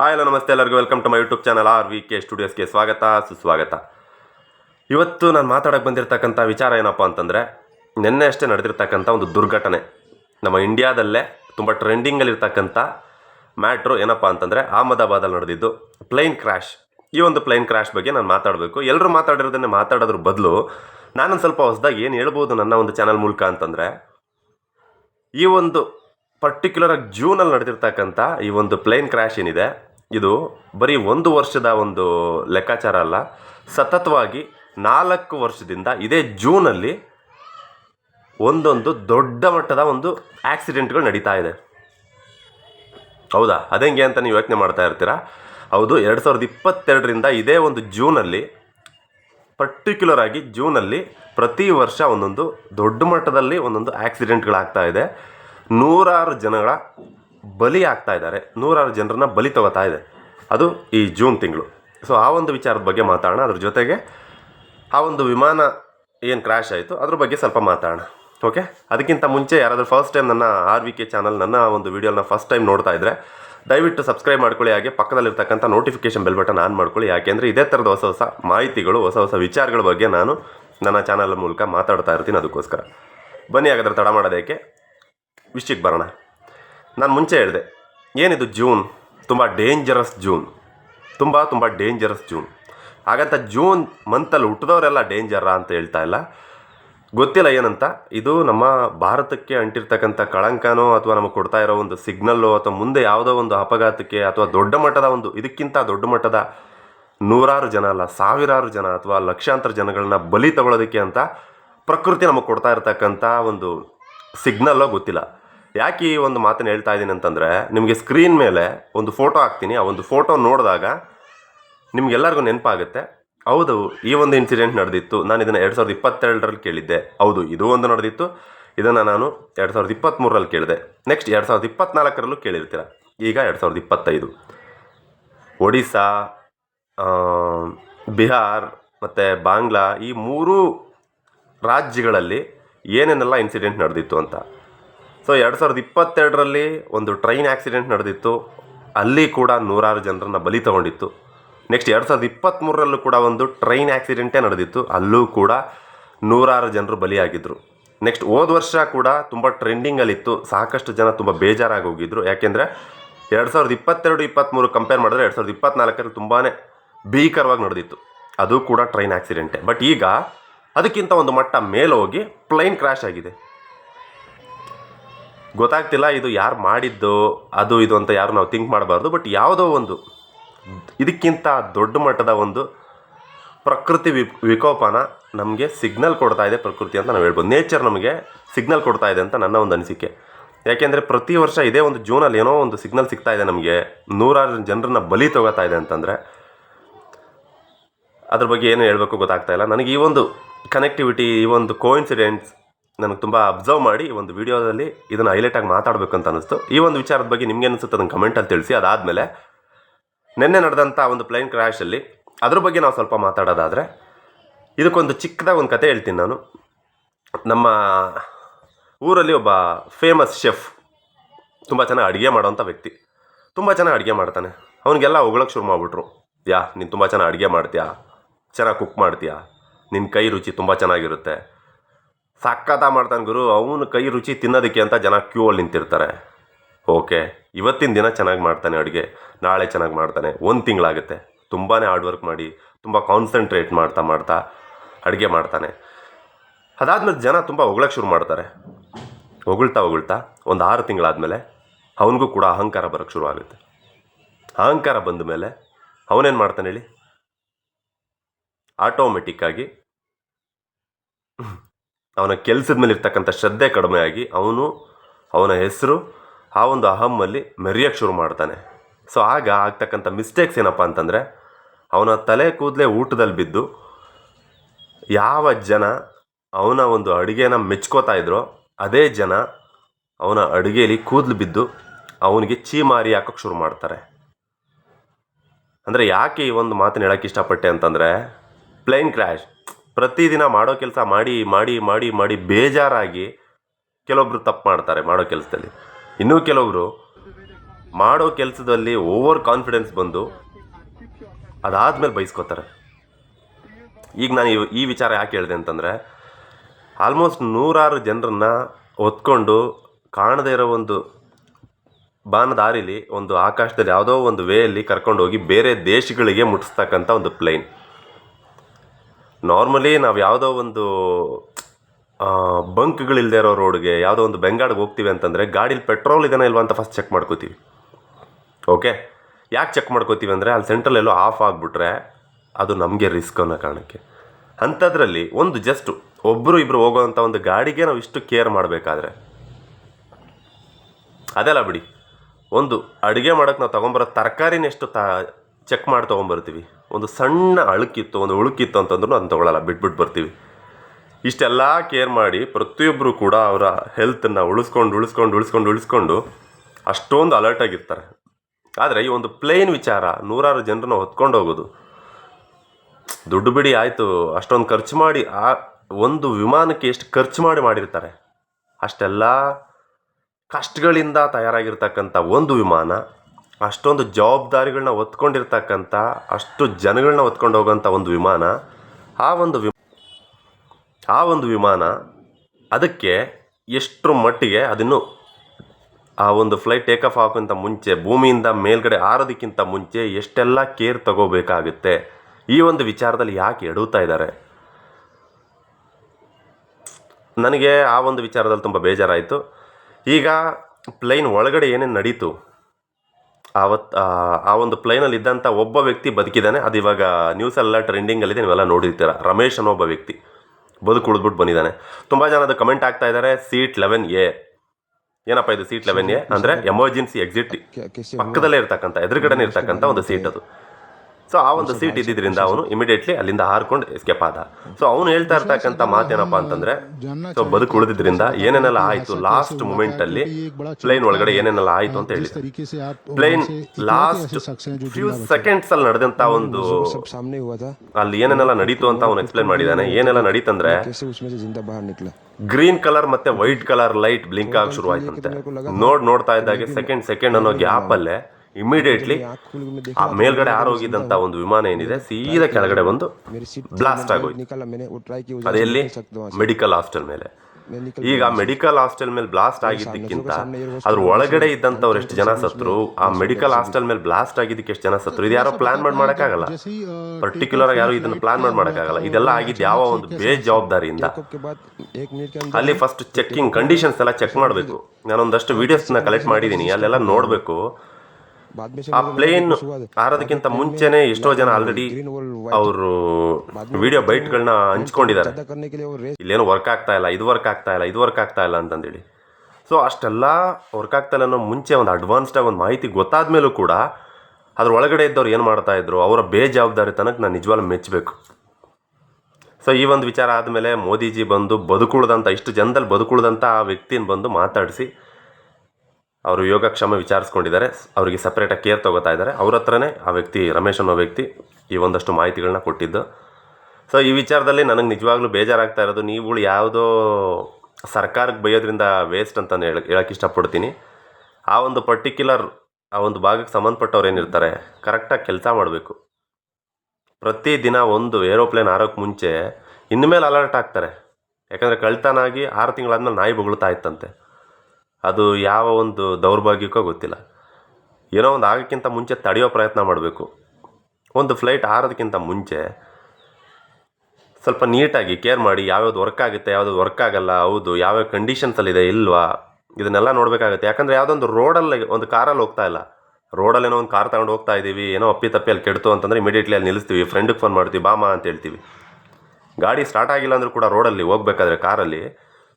Hi, hello, ನಮಸ್ತೆ ಎಲ್ಲರಿಗೂ. Welcome to my YouTube channel R V K ಸ್ಟುಡಿಯೋಸ್ಗೆ ಸ್ವಾಗತ, ಸುಸ್ವಾಗತ. ಇವತ್ತು ನಾನು ಮಾತಾಡೋಕೆ ಬಂದಿರತಕ್ಕಂಥ ವಿಚಾರ ಏನಪ್ಪ ಅಂತಂದರೆ, ನಿನ್ನೆ ಅಷ್ಟೇ ನಡೆದಿರ್ತಕ್ಕಂಥ ಒಂದು ದುರ್ಘಟನೆ. ನಮ್ಮ ಇಂಡಿಯಾದಲ್ಲೇ ತುಂಬ ಟ್ರೆಂಡಿಂಗಲ್ಲಿರ್ತಕ್ಕಂಥ ಮ್ಯಾಟ್ರು ಏನಪ್ಪ ಅಂತಂದರೆ ಅಹಮದಾಬಾದಲ್ಲಿ ನಡೆದಿದ್ದು ಪ್ಲೇನ್ ಕ್ರ್ಯಾಶ್ ಈ ಒಂದು ಪ್ಲೇನ್ ಕ್ರ್ಯಾಶ್ ಬಗ್ಗೆ ನಾನು ಮಾತಾಡಬೇಕು. ಎಲ್ಲರೂ ಮಾತಾಡಿರೋದನ್ನೇ ಮಾತಾಡೋದ್ರ ಬದಲು ನಾನೊಂದು ಸ್ವಲ್ಪ ಹೊಸದಾಗಿ ಏನು ಹೇಳ್ಬೋದು ನನ್ನ ಒಂದು ಚಾನಲ್ ಮೂಲಕ ಅಂತಂದರೆ, ಈ ಒಂದು ಪರ್ಟಿಕ್ಯುಲರ್ ಆಗಿ ಜೂನಲ್ಲಿ ನಡೆದಿರ್ತಕ್ಕಂಥ ಈ ಒಂದು ಪ್ಲೇನ್ ಕ್ರ್ಯಾಶ್ ಏನಿದೆ ಇದು ಬರೀ ಒಂದು ವರ್ಷದ ಒಂದು ಲೆಕ್ಕಾಚಾರ ಅಲ್ಲ. ಸತತವಾಗಿ ನಾಲ್ಕು ವರ್ಷದಿಂದ ಇದೇ ಜೂನಲ್ಲಿ ಒಂದೊಂದು ದೊಡ್ಡ ಮಟ್ಟದ ಒಂದು ಆಕ್ಸಿಡೆಂಟ್ಗಳು ನಡೀತಾ ಇದೆ. ಹೌದಾ? ಅದೆಂಗೆ ಅಂತ ನೀವು ಯೋಚನೆ ಮಾಡ್ತಾ ಇರ್ತೀರಾ? ಹೌದು, ಎರಡು ಸಾವಿರದ ಇಪ್ಪತ್ತೆರಡರಿಂದ ಇದೇ ಒಂದು ಜೂನಲ್ಲಿ ಪರ್ಟಿಕ್ಯುಲರ್ ಆಗಿ ಜೂನಲ್ಲಿ ಪ್ರತಿ ವರ್ಷ ಒಂದೊಂದು ದೊಡ್ಡ ಮಟ್ಟದಲ್ಲಿ ಒಂದೊಂದು ಆಕ್ಸಿಡೆಂಟ್ಗಳಾಗ್ತಾ ಇದೆ. ನೂರಾರು ಜನಗಳ ಬಲಿ ಆಗ್ತಾ ಇದ್ದಾರೆ. ನೂರಾರು ಜನರನ್ನ ಬಲಿ ತಗೋತಾ ಇದೆ. ಅದು ಈ ಜೂನ್ ತಿಂಗಳು. ಸೊ ಆ ಒಂದು ವಿಚಾರದ ಬಗ್ಗೆ ಮಾತಾಡೋಣ. ಅದ್ರ ಜೊತೆಗೆ ಆ ಒಂದು ವಿಮಾನ ಏನು ಕ್ರ್ಯಾಶ್ ಆಯಿತು, ಅದ್ರ ಬಗ್ಗೆ ಸ್ವಲ್ಪ ಮಾತಾಡೋಣ. ಓಕೆ ಅದಕ್ಕಿಂತ ಮುಂಚೆ ಯಾರಾದರೂ ಫಸ್ಟ್ ಟೈಮ್ ನನ್ನ ಆರ್ ವಿ ಕೆ ಚಾನಲ್ ನನ್ನ ಒಂದು ವೀಡಿಯೋನ ಫಸ್ಟ್ ಟೈಮ್ ನೋಡ್ತಾ ಇದ್ದರೆ ದಯವಿಟ್ಟು ಸಬ್ಸ್ಕ್ರೈಬ್ ಮಾಡ್ಕೊಳ್ಳಿ. ಹಾಗೆ ಪಕ್ಕದಲ್ಲಿರ್ತಕ್ಕಂಥ ನೋಟಿಫಿಕೇಶನ್ ಬೆಲ್ ಬಟನ್ ಆನ್ ಮಾಡ್ಕೊಳ್ಳಿ. ಯಾಕೆಂದರೆ ಇದೇ ಥರದ ಹೊಸ ಹೊಸ ಮಾಹಿತಿಗಳು, ಹೊಸ ಹೊಸ ವಿಚಾರಗಳ ಬಗ್ಗೆ ನಾನು ನನ್ನ ಚಾನಲ್ ಮೂಲಕ ಮಾತಾಡ್ತಾ ಇರ್ತೀನಿ. ಅದಕ್ಕೋಸ್ಕರ. ಬನ್ನಿ, ಹಾಗಾದ್ರೆ ತಡ ಮಾಡೋದಕ್ಕೆ ವಿಷಯಕ್ಕೆ ಬರೋಣ. ನಾನು ಮುಂಚೆ ಹೇಳಿದೆ, ಏನಿದು ಜೂನ್? ತುಂಬ ಡೇಂಜರಸ್ ಜೂನ್. ತುಂಬ ತುಂಬ ಡೇಂಜರಸ್ ಜೂನ್. ಹಾಗಂತ ಜೂನ್ ಮಂತಲ್ಲಿ ಹುಟ್ಟಿದವರೆಲ್ಲ ಡೇಂಜರಾ ಅಂತ ಹೇಳ್ತಾ ಇಲ್ಲ. ಗೊತ್ತಿಲ್ಲ ಏನಂತ? ಇದು ನಮ್ಮ ಭಾರತಕ್ಕೆ ಅಂಟಿರ್ತಕ್ಕಂಥ ಕಳಂಕನೋ ಅಥವಾ ನಮಗೆ ಕೊಡ್ತಾ ಇರೋ ಒಂದು ಸಿಗ್ನಲ್ಲೋ ಅಥವಾ ಮುಂದೆ ಯಾವುದೋ ಒಂದು ಅಪಘಾತಕ್ಕೆ ಅಥವಾ ದೊಡ್ಡ ಮಟ್ಟದ ಒಂದು, ಇದಕ್ಕಿಂತ ದೊಡ್ಡ ಮಟ್ಟದ ನೂರಾರು ಜನ ಅಲ್ಲ, ಸಾವಿರಾರು ಜನ ಅಥವಾ ಲಕ್ಷಾಂತರ ಜನಗಳನ್ನ ಬಲಿ ತಗೊಳ್ಳೋದಕ್ಕೆ ಅಂತ ಪ್ರಕೃತಿ ನಮಗೆ ಕೊಡ್ತಾ ಇರ್ತಕ್ಕಂಥ ಒಂದು ಸಿಗ್ನಲ್ಲೋ ಗೊತ್ತಿಲ್ಲ. ಯಾಕೆ ಈ ಒಂದು ಮಾತನ್ನು ಹೇಳ್ತಾ ಇದ್ದೀನಿ ಅಂತಂದರೆ, ನಿಮಗೆ ಸ್ಕ್ರೀನ್ ಮೇಲೆ ಒಂದು ಫೋಟೋ ಹಾಕ್ತೀನಿ. ಆ ಒಂದು ಫೋಟೋ ನೋಡಿದಾಗ ನಿಮಗೆಲ್ಲರಿಗೂ ನೆನಪಾಗುತ್ತೆ. ಹೌದು, ಈ ಒಂದು ಇನ್ಸಿಡೆಂಟ್ ನಡೆದಿತ್ತು. ನಾನು ಇದನ್ನು ಎರಡು ಸಾವಿರದ ಇಪ್ಪತ್ತೆರಡರಲ್ಲಿ ಕೇಳಿದ್ದೆ. ಹೌದು, ಇದು ಒಂದು ನಡೆದಿತ್ತು. ಇದನ್ನು ನಾನು ಎರಡು ಸಾವಿರದ ಇಪ್ಪತ್ತ್ಮೂರರಲ್ಲಿ ಕೇಳಿದೆ. ನೆಕ್ಸ್ಟ್ ಎರಡು ಸಾವಿರದ ಇಪ್ಪತ್ತ್ನಾಲ್ಕರಲ್ಲೂ ಕೇಳಿರ್ತೀರ. ಈಗ ಎರಡು ಸಾವಿರದ ಇಪ್ಪತ್ತೈದು. ಒಡಿಸ್ಸಾ ಬಿಹಾರ್ ಮತ್ತು ಬಾಂಗ್ಲಾ ಈ ಮೂರು ರಾಜ್ಯಗಳಲ್ಲಿ ಏನೇನೆಲ್ಲ ಇನ್ಸಿಡೆಂಟ್ ನಡೆದಿತ್ತು ಅಂತ. ಸೊ ಎರಡು ಸಾವಿರದ ಇಪ್ಪತ್ತೆರಡರಲ್ಲಿ ಒಂದು ಟ್ರೈನ್ ಆಕ್ಸಿಡೆಂಟ್ ನಡೆದಿತ್ತು. ಅಲ್ಲಿ ಕೂಡ ನೂರಾರು ಜನರನ್ನ ಬಲಿ ತಗೊಂಡಿತ್ತು. ನೆಕ್ಸ್ಟ್ ಎರಡು ಸಾವಿರದ ಇಪ್ಪತ್ತ್ಮೂರರಲ್ಲೂ ಕೂಡ ಒಂದು ಟ್ರೈನ್ ಆ್ಯಕ್ಸಿಡೆಂಟೇ ನಡೆದಿತ್ತು. ಅಲ್ಲೂ ಕೂಡ ನೂರಾರು ಜನರು ಬಲಿಯಾಗಿದ್ದರು ನೆಕ್ಸ್ಟ್ ಹೋದ ವರ್ಷ ಕೂಡ ತುಂಬ ಟ್ರೆಂಡಿಂಗಲ್ಲಿತ್ತು ಸಾಕಷ್ಟು ಜನ ತುಂಬ ಬೇಜಾರಾಗಿ ಹೋಗಿದ್ರು. ಯಾಕೆಂದರೆ ಎರಡು ಸಾವಿರದ ಇಪ್ಪತ್ತೆರಡು ಇಪ್ಪತ್ತ್ಮೂರು ಕಂಪೇರ್ ಮಾಡಿದ್ರೆ ಎರಡು ಸಾವಿರದ ಇಪ್ಪತ್ತ್ನಾಲ್ಕರಲ್ಲಿ ತುಂಬಾ ಭೀಕರವಾಗಿ ನಡೆದಿತ್ತು. ಅದು ಕೂಡ ಟ್ರೈನ್ ಆಕ್ಸಿಡೆಂಟೇ ಬಟ್ ಈಗ ಅದಕ್ಕಿಂತ ಒಂದು ಮಟ್ಟ ಮೇಲೆ ಹೋಗಿ ಪ್ಲೈನ್ ಕ್ರ್ಯಾಶ್ ಆಗಿದೆ. ಗೊತ್ತಾಗ್ತಿಲ್ಲ, ಇದು ಯಾರು ಮಾಡಿದ್ದು, ಅದು ಇದು ಅಂತ ಯಾರು ನಾವು ಥಿಂಕ್ ಮಾಡಬಾರ್ದು ಬಟ್ ಯಾವುದೋ ಒಂದು ಇದಕ್ಕಿಂತ ದೊಡ್ಡ ಮಟ್ಟದ ಒಂದು ಪ್ರಕೃತಿ ವಿ ವಿಕೋಪನ ನಮಗೆ ಸಿಗ್ನಲ್ ಕೊಡ್ತಾ ಇದೆ ಪ್ರಕೃತಿ ಅಂತ ನಾವು ಹೇಳ್ಬೋದು. ನೇಚರ್ ನಮಗೆ ಸಿಗ್ನಲ್ ಕೊಡ್ತಾ ಇದೆ ಅಂತ ನನ್ನ ಒಂದು ಅನಿಸಿಕೆ. ಯಾಕೆಂದರೆ ಪ್ರತಿ ವರ್ಷ ಇದೇ ಒಂದು ಜೂನಲ್ಲಿ ಏನೋ ಒಂದು ಸಿಗ್ನಲ್ ಸಿಗ್ತಾ ಇದೆ ನಮಗೆ, ನೂರಾರು ಜನರನ್ನ ಬಲಿ ತಗೋತಾ ಇದೆ ಅಂತಂದರೆ, ಅದ್ರ ಬಗ್ಗೆ ಏನು ಹೇಳಬೇಕು ಗೊತ್ತಾಗ್ತಾ ಇಲ್ಲ. ನನಗೆ ಈ ಒಂದು ಕನೆಕ್ಟಿವಿಟಿ ಈ ಒಂದು ಕೋಇನ್ಸಿಡೆಂಟ್ಸ್ ನನಗೆ ತುಂಬ ಅಬ್ಸರ್ವ್ ಮಾಡಿ ಒಂದು ವಿಡಿಯೋದಲ್ಲಿ ಇದನ್ನು ಹೈಲೈಟಾಗಿ ಮಾತಾಡಬೇಕು ಅಂತ ಅನಿಸ್ತು ಈ ಒಂದು ವಿಚಾರದ ಬಗ್ಗೆ ನಿಮ್ಗೆ ಅನಿಸುತ್ತೆ ಅದನ್ನು ಕಮೆಂಟಲ್ಲಿ ತಿಳಿಸಿ. ಅದಾದಮೇಲೆ ನಿನ್ನೆ ನಡೆದಂಥ ಒಂದು ಪ್ಲೇನ್ ಕ್ರ್ಯಾಶಲ್ಲಿ ಅದ್ರ ಬಗ್ಗೆ ನಾವು ಸ್ವಲ್ಪ ಮಾತಾಡೋದಾದರೆ ಇದಕ್ಕೊಂದು ಚಿಕ್ಕದಾಗಿ ಒಂದು ಕತೆ ಹೇಳ್ತೀನಿ ನಾನು. ನಮ್ಮ ಊರಲ್ಲಿ ಒಬ್ಬ ಫೇಮಸ್ ಶೆಫ್ ತುಂಬ ಚೆನ್ನಾಗಿ ಅಡುಗೆ ಮಾಡೋವಂಥ ವ್ಯಕ್ತಿ. ತುಂಬ ಚೆನ್ನಾಗಿ ಅಡುಗೆ ಮಾಡ್ತಾನೆ. ಅವನಿಗೆಲ್ಲ ಹೊಗಳಕ್ಕೆ ಶುರು ಮಾಡಿಬಿಟ್ರು. ಯಾ, ನೀನು ತುಂಬ ಚೆನ್ನಾಗಿ ಅಡುಗೆ ಮಾಡ್ತೀಯಾ? ಚೆನ್ನಾಗಿ ಕುಕ್ ಮಾಡ್ತೀಯಾ? ನಿನ್ನ ಕೈ ರುಚಿ ತುಂಬ ಚೆನ್ನಾಗಿರುತ್ತೆ. ಸಕ್ಕತ್ತ ಮಾಡ್ತಾನೆ ಗುರು. ಅವನ ಕೈ ರುಚಿ ತಿನ್ನೋದಕ್ಕೆ ಅಂತ ಜನ ಕ್ಯೂ ಅಲ್ಲಿ ನಿಂತಿರ್ತಾರೆ. ಓಕೆ ಇವತ್ತಿನ ದಿನ ಚೆನ್ನಾಗಿ ಮಾಡ್ತಾನೆ ಅಡುಗೆ. ನಾಳೆ ಚೆನ್ನಾಗಿ ಮಾಡ್ತಾನೆ. ಒಂದು ತಿಂಗಳಾಗುತ್ತೆ. ತುಂಬಾ ಹಾರ್ಡ್ ವರ್ಕ್ ಮಾಡಿ, ತುಂಬ ಕಾನ್ಸಂಟ್ರೇಟ್ ಮಾಡ್ತಾ ಮಾಡ್ತಾ ಅಡುಗೆ ಮಾಡ್ತಾನೆ. ಅದಾದ್ಮೇಲೆ ಜನ ತುಂಬ ಹೊಗಳಕ್ಕೆ ಶುರು ಮಾಡ್ತಾರೆ. ಹೊಗಳ್ತಾ ಹೊಗಳ್ತಾ ಒಂದು ಆರು ತಿಂಗಳಾದಮೇಲೆ ಅವನಿಗೂ ಕೂಡ ಅಹಂಕಾರ ಬರೋಕ್ಕೆ ಶುರು ಆಗುತ್ತೆ. ಅಹಂಕಾರ ಬಂದ ಮೇಲೆ ಅವನೇನು ಮಾಡ್ತಾನೆ ಹೇಳಿ? ಆಟೋಮೆಟಿಕ್ಕಾಗಿ ಅವನ ಕೆಲಸದ ಮೇಲೆ ಇರ್ತಕ್ಕಂಥ ಶ್ರದ್ಧೆ ಕಡಿಮೆ ಆಗಿ ಅವನು ಅವನ ಹೆಸರು ಆ ಒಂದು ಅಹಮ್ಮಲ್ಲಿ ಮೆರೆಯೋಕ್ಕೆ ಶುರು ಮಾಡ್ತಾನೆ. ಸೊ ಆಗ ಆಗ್ತಕ್ಕಂಥ ಮಿಸ್ಟೇಕ್ಸ್ ಏನಪ್ಪ ಅಂತಂದರೆ, ಅವನ ತಲೆ ಕೂದಲೇ ಊಟದಲ್ಲಿ ಬಿದ್ದು ಯಾವ ಜನ ಅವನ ಒಂದು ಅಡುಗೆನ ಮೆಚ್ಕೋತಾ ಇದ್ರೋ, ಅದೇ ಜನ ಅವನ ಅಡುಗೆಯಲ್ಲಿ ಕೂದಲು ಬಿದ್ದು ಅವನಿಗೆ ಚೀ ಮಾರಿ ಹಾಕೋಕ್ಕೆ ಶುರು ಮಾಡ್ತಾರೆ. ಅಂದರೆ ಯಾಕೆ ಈ ಒಂದು ಮಾತನ್ನ ಹೇಳೋಕ್ಕೆ ಇಷ್ಟಪಟ್ಟೆ ಅಂತಂದರೆ ಪ್ಲೇನ್ ಕ್ರ್ಯಾಶ್ ಪ್ರತಿದಿನ ಮಾಡೋ ಕೆಲಸ ಮಾಡಿ ಮಾಡಿ ಮಾಡಿ ಮಾಡಿ ಬೇಜಾರಾಗಿ ಕೆಲವೊಬ್ರು ತಪ್ಪು ಮಾಡ್ತಾರೆ ಮಾಡೋ ಕೆಲಸದಲ್ಲಿ. ಇನ್ನೂ ಕೆಲವೊಬ್ರು ಮಾಡೋ ಕೆಲಸದಲ್ಲಿ ಓವರ್ ಕಾನ್ಫಿಡೆನ್ಸ್ ಬಂದು ಅದಾದ್ಮೇಲೆ ಬೈಸ್ಕೋತಾರೆ. ಈಗ ನಾನು ಈ- ವಿಚಾರ ಯಾಕೆ ಹೇಳಿದೆ ಅಂತಂದರೆ ಆಲ್ಮೋಸ್ಟ್ ನೂರಾರು ಜನರನ್ನು ಹೊತ್ಕೊಂಡು ಕಾಣದೇ ಇರೋ ಒಂದು ಬಾನದಾರಿಲಿ ಒಂದು ಆಕಾಶದಲ್ಲಿ ಯಾವುದೋ ಒಂದು ವೇಯಲ್ಲಿ ಕರ್ಕೊಂಡು ಹೋಗಿ ಬೇರೆ ದೇಶಗಳಿಗೆ ಮುಟ್ಟಿಸ್ತಕ್ಕಂಥ ಒಂದು ಪ್ಲೇನ್ ನಾರ್ಮಲಿ ನಾವು ಯಾವುದೋ ಒಂದು ಬಂಕ್ಗಳಿಲ್ಲದೆ ಇರೋ ರೋಡ್ಗೆ ಯಾವುದೋ ಒಂದು ಬೆಂಗಾಡಿಗೆ ಹೋಗ್ತೀವಿ ಅಂತಂದರೆ ಗಾಡೀಲಿ ಪೆಟ್ರೋಲ್ ಇದನ್ನ ಇಲ್ವಾ ಅಂತ ಫಸ್ಟ್ ಚೆಕ್ ಮಾಡ್ಕೋತೀವಿ. ಓಕೆ ಯಾಕೆ ಚೆಕ್ ಮಾಡ್ಕೋತೀವಿ ಅಂದರೆ ಅಲ್ಲಿ ಸೆಂಟ್ರಲ್ ಎಲ್ಲೋ ಆಫ್ ಆಗಿಬಿಟ್ರೆ ಅದು ನಮಗೆ ರಿಸ್ಕ್ ಅನ್ನೋ ಕಾರಣಕ್ಕೆ. ಅಂಥದ್ರಲ್ಲಿ ಒಂದು ಜಸ್ಟ್ ಒಬ್ಬರು ಇಬ್ಬರು ಹೋಗೋವಂಥ ಒಂದು ಗಾಡಿಗೆ ನಾವು ಇಷ್ಟು ಕೇರ್ ಮಾಡಬೇಕಾದ್ರೆ. ಅದೆಲ್ಲ ಬಿಡಿ. ಒಂದು ಅಡುಗೆ ಮಾಡೋಕ್ಕೆ ನಾವು ತೊಗೊಂಬರೋ ತರಕಾರಿನ ಎಷ್ಟು ತ ಚೆಕ್ ಮಾಡಿ ತೊಗೊಂಬರ್ತೀವಿ. ಒಂದು ಸಣ್ಣ ಅಳುಕಿತ್ತು, ಒಂದು ಉಳುಕಿತ್ತು ಅಂತಂದ್ರೂ ಅದನ್ನ ತೊಗೊಳಲ್ಲ ಬಿಟ್ಬಿಟ್ಟು ಬರ್ತೀವಿ. ಇಷ್ಟೆಲ್ಲ ಕೇರ್ ಮಾಡಿ ಪ್ರತಿಯೊಬ್ಬರು ಕೂಡ ಅವರ ಹೆಲ್ತನ್ನು ಉಳಿಸ್ಕೊಂಡು ಉಳಿಸ್ಕೊಂಡು ಉಳಿಸ್ಕೊಂಡು ಉಳಿಸ್ಕೊಂಡು ಅಷ್ಟೊಂದು ಅಲರ್ಟ್ ಆಗಿರ್ತಾರೆ. ಆದರೆ ಈ ಒಂದು ಪ್ಲೇನ್ ವಿಚಾರ ನೂರಾರು ಜನರನ್ನ ಹೊತ್ಕೊಂಡು ಹೋಗೋದು, ದುಡ್ಡು ಬಿಡಿ ಆಯಿತು, ಅಷ್ಟೊಂದು ಖರ್ಚು ಮಾಡಿ ಆ ಒಂದು ವಿಮಾನಕ್ಕೆ ಎಷ್ಟು ಖರ್ಚು ಮಾಡಿ ಮಾಡಿರ್ತಾರೆ. ಅಷ್ಟೆಲ್ಲ ಕಷ್ಟಗಳಿಂದ ತಯಾರಾಗಿರ್ತಕ್ಕಂಥ ಒಂದು ವಿಮಾನ ಅಷ್ಟೊಂದು ಜವಾಬ್ದಾರಿಗಳನ್ನ ಹೊತ್ಕೊಂಡಿರ್ತಕ್ಕಂಥ, ಅಷ್ಟು ಜನಗಳನ್ನ ಹೊತ್ಕೊಂಡು ಹೋಗೋಂಥ ಒಂದು ವಿಮಾನ, ಆ ಒಂದು ವಿ ಆ ಒಂದು ವಿಮಾನ ಅದಕ್ಕೆ ಎಷ್ಟರ ಮಟ್ಟಿಗೆ ಅದನ್ನು ಆ ಒಂದು ಫ್ಲೈಟ್ ಟೇಕ್ ಆಫ್ ಆಗೋಕ್ಕಿಂತ ಮುಂಚೆ, ಭೂಮಿಯಿಂದ ಮೇಲ್ಗಡೆ ಆರೋದಕ್ಕಿಂತ ಮುಂಚೆ ಎಷ್ಟೆಲ್ಲ ಕೇರ್ ತಗೋಬೇಕಾಗುತ್ತೆ? ಈ ಒಂದು ವಿಚಾರದಲ್ಲಿ ಯಾಕೆ ಎಡುತ್ತಾ ಇದ್ದಾರೆ? ನನಗೆ ಆ ಒಂದು ವಿಚಾರದಲ್ಲಿ ತುಂಬ ಬೇಜಾರಾಯಿತು. ಈಗ ಪ್ಲೈನ್ ಒಳಗಡೆ ಏನೇನು ನಡೀತು? ಆವತ್ತು ಆ ಒಂದು ಪ್ಲೈನಲ್ಲಿ ಇದ್ದಂಥ ಒಬ್ಬ ವ್ಯಕ್ತಿ ಬದುಕಿದ್ದಾನೆ ಅದು ಇವಾಗ ನ್ಯೂಸೆಲ್ಲ ಟ್ರೆಂಡಿಂಗಲ್ಲಿದೆ ನೀವೆಲ್ಲ ನೋಡಿರ್ತೀರ ರಮೇಶ್ ಅನ್ನೋ ಒಬ್ಬ ವ್ಯಕ್ತಿ ಬದುಕು ಉಳಿದ್ಬಿಟ್ಟು ಬಂದಿದ್ದಾನೆ ತುಂಬ ಜನ ಅದು ಕಮೆಂಟ್ ಆಗ್ತಾ ಇದ್ದಾರೆ ಸೀಟ್ ಲೆವೆನ್ ಎ ಏನಪ್ಪ ಇದು ಸೀಟ್ ಲೆವೆನ್ ಎ ಅಂದರೆ ಎಮರ್ಜೆನ್ಸಿ ಎಕ್ಸಿಟ್ ಪಕ್ಕದಲ್ಲೇ ಇರ್ತಕ್ಕಂಥ ಎದುರುಗಡೆನೇ ಇರ್ತಕ್ಕಂಥ ಒಂದು ಸೀಟ್ ಅದು ಸೊ ಆ ಒಂದು ಸೀಟ್ ಇದ್ದಿದ್ರಿಂದ ಅವನು ಇಮಿಡಿಯೇಟ್ಲಿ ಅಲ್ಲಿಂದ ಹಾರ್ಕೊಂಡು ಎಸ್ಕೇಪ್ ಆದ. ಸೊ ಅವನು ಹೇಳ್ತಾ ಇರ್ತಕ್ಕಂಥ ಮಾತೇನಪ್ಪ ಅಂತಂದ್ರೆ ಸೊ ಬದುಕು ಉಳಿದ್ರಿಂದ ಏನೇನೆಲ್ಲ ಆಯ್ತು ಲಾಸ್ಟ್ ಮೂಮೆಂಟ್ ಅಲ್ಲಿ ಪ್ಲೇನ್ ಒಳಗಡೆ ಏನೇನೆಲ್ಲ ಆಯ್ತು ಅಂತ ಹೇಳಿ ಪ್ಲೇನ್ ಲಾಸ್ಟ್ ಫ್ಯೂ ಸೆಕೆಂಡ್ಸ್ ಅಲ್ಲಿ ನಡೆದಂತ ಒಂದು ಅಲ್ಲಿ ಏನೇನೆಲ್ಲ ನಡೀತು ಅಂತ ಅವನು ಎಕ್ಸ್ಪ್ಲೇನ್ ಮಾಡಿದಾನೆ. ಏನೆಲ್ಲ ನಡೀತಂದ್ರೆ ಗ್ರೀನ್ ಕಲರ್ ಮತ್ತೆ ವೈಟ್ ಕಲರ್ ಲೈಟ್ ಬ್ಲಿಂಕ್ ಆಗಿ ಶುರುವಾಯ್ತಂತೆ. ನೋಡ್ ನೋಡ್ತಾ ಇದ್ದಾಗ ಸೆಕೆಂಡ್ ಸೆಕೆಂಡ್ ಅನ್ನೋ ಗ್ಯಾಪ್ ಅಲ್ಲೇ ಇಮಿಡಿಯೇಟ್ಲಿ ಆ ಮೇಲ್ಗಡೆ ಆರೋಗಿದ್ದಂಥ ಒಂದು ವಿಮಾನ ಏನಿದೆ ಸೀದಾ ಕೆಳಗಡೆ ಬಂದು ಬ್ಲಾಸ್ಟ್ ಆಗೋಯ್ತು ಅದೆಲ್ಲಿ ಮೆಡಿಕಲ್ ಹಾಸ್ಟೆಲ್ ಮೇಲೆ ಈಗ ಮೆಡಿಕಲ್ ಹಾಸ್ಟೆಲ್ ಮೇಲೆ ಬ್ಲಾಸ್ಟ್ ಆಗಿದ್ದಕ್ಕಿಂತ ಅದ್ರ ಒಳಗಡೆ ಇದ್ದಂಥವ್ರು ಎಷ್ಟು ಜನ ಸತ್ರು ಆ ಮೆಡಿಕಲ್ ಹಾಸ್ಟೆಲ್ ಮೇಲೆ ಬ್ಲಾಸ್ಟ್ ಆಗಿದ್ದಕ್ಕೆ ಎಷ್ಟು ಜನ ಸತ್ರು ಇದು ಯಾರೋ ಪ್ಲಾನ್ ಮಾಡಿ ಮಾಡೋಕ್ಕಾಗಲ್ಲ ಪರ್ಟಿಕ್ಯುಲರ್ ಆಗಿ ಯಾರು ಇದನ್ನ ಪ್ಲಾನ್ ಮಾಡಿ ಮಾಡೋಕ್ಕಾಗಲ್ಲ ಇದೆಲ್ಲ ಆಗಿದ್ದು ಯಾವ ಒಂದು ಬೇಜವಾಬ್ದಾರಿಯಿಂದ ಅಲ್ಲಿ ಫಸ್ಟ್ ಚೆಕ್ಕಿಂಗ್ ಕಂಡೀಷನ್ಸ್ ಎಲ್ಲ ಚೆಕ್ ಮಾಡಬೇಕು ನಾನು ನಾನೊಂದಷ್ಟು ವೀಡಿಯೋಸ್ನ ಕಲೆಕ್ಟ್ ಮಾಡಿದ್ದೀನಿ ಅಲ್ಲೆಲ್ಲ ನೋಡಬೇಕು ಆ ಪ್ಲೇನ್ ಹಾರೋದಕ್ಕಿಂತ ಮುಂಚೆನೆ ಎಷ್ಟೋ ಜನ ಆಲ್ರೆಡಿ ಅವರು ವಿಡಿಯೋ ಬೈಟ್ಗಳನ್ನ ಹಂಚ್ಕೊಂಡಿದ್ದಾರೆ. ಇಲ್ಲೇನು ವರ್ಕ್ ಆಗ್ತಾ ಇಲ್ಲ ಇದು ವರ್ಕ್ ಆಗ್ತಾ ಇಲ್ಲ ಇದು ವರ್ಕ್ ಆಗ್ತಾ ಇಲ್ಲ ಅಂತಂದೇಳಿ. ಸೊ ಅಷ್ಟೆಲ್ಲ ವರ್ಕ್ ಆಗ್ತಾ ಇಲ್ಲ ಅನ್ನೋ ಮುಂಚೆ ಒಂದು ಅಡ್ವಾನ್ಸ್ಡ್ ಆಗಿ ಒಂದು ಮಾಹಿತಿ ಗೊತ್ತಾದ್ಮೇಲೂ ಕೂಡ ಅದ್ರ ಒಳಗಡೆ ಇದ್ದವ್ರು ಏನು ಮಾಡ್ತಾ ಇದ್ರು ಅವರ ಬೇಜವಾಬ್ದಾರಿತನಕ್ಕೆ ನಾನು ನಿಜವಾಗ್ಲೂ ಮೆಚ್ಚಬೇಕು ಸೊ ಈ ಒಂದು ವಿಚಾರ ಆದಮೇಲೆ ಮೋದಿಜಿ ಬಂದು ಬದುಕುಳ್ದಂಥ ಇಷ್ಟು ಜನದಲ್ಲಿ ಬದುಕುಳ್ದಂಥ ಆ ವ್ಯಕ್ತಿನ ಬಂದು ಮಾತಾಡಿಸಿ ಅವರು ಯೋಗಕ್ಷೇಮ ವಿಚಾರಿಸ್ಕೊಂಡಿದ್ದಾರೆ. ಅವರಿಗೆ ಸಪ್ರೇಟಾಗಿ ಕೇರ್ ತಗೋತಾ ಇದ್ದಾರೆ. ಅವ್ರ ಹತ್ರನೇ ಆ ವ್ಯಕ್ತಿ ರಮೇಶ್ ಅನ್ನೋ ವ್ಯಕ್ತಿ ಈ ಒಂದಷ್ಟು ಮಾಹಿತಿಗಳನ್ನ ಕೊಟ್ಟಿದ್ದು. ಸೊ ಈ ವಿಚಾರದಲ್ಲಿ ನನಗೆ ನಿಜವಾಗ್ಲೂ ಬೇಜಾರಾಗ್ತಾ ಇರೋದು, ನೀವುಗಳು ಯಾವುದೋ ಸರ್ಕಾರಕ್ಕೆ ಬೈಯೋದ್ರಿಂದ ವೇಸ್ಟ್ ಅಂತ ಹೇಳಿ ಹೇಳೋಕ್ಕೆ ಇಷ್ಟಪಡ್ತೀನಿ. ಆ ಒಂದು ಪರ್ಟಿಕ್ಯುಲರ್ ಆ ಒಂದು ಭಾಗಕ್ಕೆ ಸಂಬಂಧಪಟ್ಟವ್ರು ಏನಿರ್ತಾರೆ ಕರೆಕ್ಟಾಗಿ ಕೆಲಸ ಮಾಡಬೇಕು. ಪ್ರತಿದಿನ ಒಂದು ಏರೋಪ್ಲೇನ್ ಹಾರೋಕ್ಕೆ ಮುಂಚೆ ಇನ್ಮೇಲೆ ಅಲರ್ಟ್ ಆಗ್ತಾರೆ ಯಾಕಂದರೆ ಕಳ್ತನಾಗಿ ಆರು ತಿಂಗಳಾದ್ಮೇಲೆ ನಾಯಿ ಬೊಗಳ್ತಾ ಇತ್ತಂತೆ. ಅದು ಯಾವ ಒಂದು ದೌರ್ಭಾಗ್ಯಕ್ಕೋ ಗೊತ್ತಿಲ್ಲ. ಏನೋ ಒಂದು ಆಗೋಕ್ಕಿಂತ ಮುಂಚೆ ತಡೆಯೋ ಪ್ರಯತ್ನ ಮಾಡಬೇಕು. ಒಂದು ಫ್ಲೈಟ್ ಹಾರೋದಕ್ಕಿಂತ ಮುಂಚೆ ಸ್ವಲ್ಪ ನೀಟಾಗಿ ಕೇರ್ ಮಾಡಿ ಯಾವ್ಯಾವ್ದು ವರ್ಕ್ ಆಗುತ್ತೆ, ಯಾವ್ದು ವರ್ಕ್ ಆಗಲ್ಲ, ಹೌದು, ಯಾವ್ಯಾವ ಕಂಡೀಷನ್ಸಲ್ಲಿದೆ ಇಲ್ವಾ, ಇದನ್ನೆಲ್ಲ ನೋಡಬೇಕಾಗುತ್ತೆ. ಯಾಕಂದರೆ ಯಾವುದೊಂದು ರೋಡಲ್ಲಿ ಒಂದು ಕಾರಲ್ಲಿ ಹೋಗ್ತಾ ಇಲ್ಲ. ರೋಡಲ್ಲಿ ಏನೋ ಒಂದು ಕಾರ್ ತಗೊಂಡು ಹೋಗ್ತಾ ಇದ್ದೀವಿ ಏನೋ ಅಪ್ಪಿ ತಪ್ಪಿ ಅಲ್ಲಿ ಕೆಡ್ತು ಅಂತಂದರೆ ಇಮಿಡಿಯೇಟ್ಲಿ ಅಲ್ಲಿ ನಿಲ್ಲಿಸ್ತೀವಿ. ಫ್ರೆಂಡಿಗೆ ಫೋನ್ ಮಾಡ್ತೀವಿ ಬಾಮ ಅಂತ ಹೇಳ್ತೀವಿ. ಗಾಡಿ ಸ್ಟಾರ್ಟ್ ಆಗಿಲ್ಲ ಅಂದರೂ ಕೂಡ ರೋಡಲ್ಲಿ ಹೋಗ್ಬೇಕಾದ್ರೆ ಕಾರಲ್ಲಿ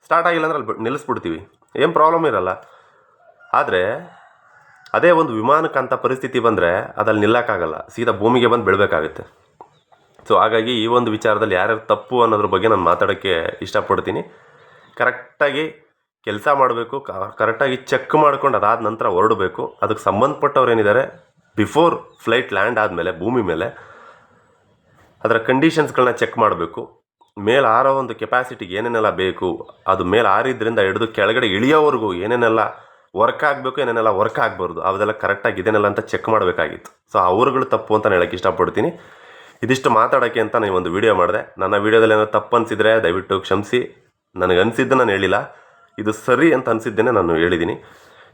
ಸ್ಟಾರ್ಟ್ ಆಗಿಲ್ಲ ಅಂದ್ರೆ ಅಲ್ಲಿ ನಿಲ್ಲಿಸ್ಬಿಡ್ತೀವಿ. ಏನು ಪ್ರಾಬ್ಲಮ್ ಇರಲ್ಲ. ಆದರೆ ಅದೇ ಒಂದು ವಿಮಾನಕ್ಕಂಥ ಪರಿಸ್ಥಿತಿ ಬಂದರೆ ಅದಲ್ಲಿ ನಿಲ್ಲಕ್ಕಾಗಲ್ಲ. ಸೀದಾ ಭೂಮಿಗೆ ಬಂದು ಬೀಳಬೇಕಾಗುತ್ತೆ ಸೊ ಹಾಗಾಗಿ ಈ ಒಂದು ವಿಚಾರದಲ್ಲಿ ಯಾರ್ಯಾರು ತಪ್ಪು ಅನ್ನೋದ್ರ ಬಗ್ಗೆ ನಾನು ಮಾತಾಡೋಕ್ಕೆ ಇಷ್ಟಪಡ್ತೀನಿ. ಕರೆಕ್ಟಾಗಿ ಕೆಲಸ ಮಾಡಬೇಕು ಕರೆಕ್ಟಾಗಿ ಚೆಕ್ ಮಾಡ್ಕೊಂಡು ಅದಾದ ನಂತರ ಹೊರಡಬೇಕು. ಅದಕ್ಕೆ ಸಂಬಂಧಪಟ್ಟವ್ರು ಏನಿದ್ದಾರೆ, ಬಿಫೋರ್ ಫ್ಲೈಟ್ ಲ್ಯಾಂಡ್ ಆದಮೇಲೆ, ಭೂಮಿ ಮೇಲೆ, ಅದರ ಕಂಡೀಷನ್ಸ್ಗಳನ್ನ ಚೆಕ್ ಮಾಡಬೇಕು. ಮೇಲೆ ಆರೋ ಒಂದು ಕೆಪಾಸಿಟಿಗೆ ಏನೇನೆಲ್ಲ ಬೇಕು, ಅದು ಮೇಲೆ ಆರಿದ್ರಿಂದ ಹಿಡಿದು ಕೆಳಗಡೆ ಇಳಿಯೋವರೆಗೂ ಏನೇನೆಲ್ಲ ವರ್ಕ್ ಆಗಬೇಕು, ಏನೇನೆಲ್ಲ ವರ್ಕ್ ಆಗಬಾರ್ದು ಅದೆಲ್ಲ ಕರೆಕ್ಟಾಗಿ ಇದೇನೆಲ್ಲ ಅಂತ ಚೆಕ್ ಮಾಡಬೇಕಾಗಿತ್ತು. ಸೊ ಅವ್ರುಗಳು ತಪ್ಪು ಅಂತ ಹೇಳೋಕ್ಕೆ ಇಷ್ಟಪಡ್ತೀನಿ. ಇದಿಷ್ಟು ಮಾತಾಡೋಕ್ಕೆ ಅಂತ ನಾನು ಒಂದು ವಿಡಿಯೋ ಮಾಡಿದೆ. ನನ್ನ ವಿಡಿಯೋದಲ್ಲಿ ಏನೋ ತಪ್ಪು ಅನಿಸಿದರೆ ದಯವಿಟ್ಟು ಕ್ಷಮಿಸಿ. ನನಗೆ ಅನಿಸಿದ್ದು ನಾನು ಹೇಳಿಲ್ಲ. ಇದು ಸರಿ ಅಂತ ಅನಿಸಿದ್ದೇನೆ ನಾನು ಹೇಳಿದ್ದೀನಿ.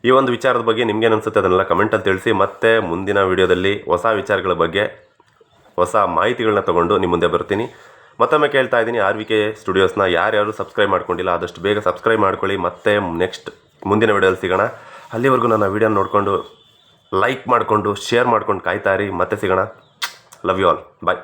ಈ ಒಂದು ವಿಚಾರದ ಬಗ್ಗೆ ನಿಮ್ಗೇನು ಅನಿಸುತ್ತೆ ಅದನ್ನೆಲ್ಲ ಕಮೆಂಟಲ್ಲಿ ತಿಳಿಸಿ. ಮತ್ತೆ ಮುಂದಿನ ವಿಡಿಯೋದಲ್ಲಿ ಹೊಸ ವಿಚಾರಗಳ ಬಗ್ಗೆ ಹೊಸ ಮಾಹಿತಿಗಳನ್ನ ತೊಗೊಂಡು ನಿಮ್ಮ ಮುಂದೆ ಬರ್ತೀನಿ. ಮತ್ತೊಮ್ಮೆ ಕೇಳ್ತಾ ಇದ್ದೀನಿ ಆರ್ ವಿ ಕೆ ಸ್ಟುಡಿಯೋಸ್ನ. ಯಾರ್ಯಾರು ಸಬ್ಸ್ಕ್ರೈಬ್ ಮಾಡ್ಕೊಂಡಿಲ್ಲ, ಆದಷ್ಟು ಬೇಗ ಸಬ್ಸ್ಕ್ರೈಬ್ ಮಾಡ್ಕೊಳ್ಳಿ. ಮತ್ತೆ ನೆಕ್ಸ್ಟ್ ಮುಂದಿನ ವಿಡಿಯೋಲ್ಲಿ ಸಿಗೋಣ. ಅಲ್ಲಿವರೆಗೂ ನನ್ನ ವಿಡಿಯೋ ನೋಡಿಕೊಂಡು ಲೈಕ್ ಮಾಡಿಕೊಂಡು ಶೇರ್ ಮಾಡ್ಕೊಂಡು ಕಾಯ್ತಾ ಇರಿ. ಮತ್ತೆ ಸಿಗೋಣ. Love you all bye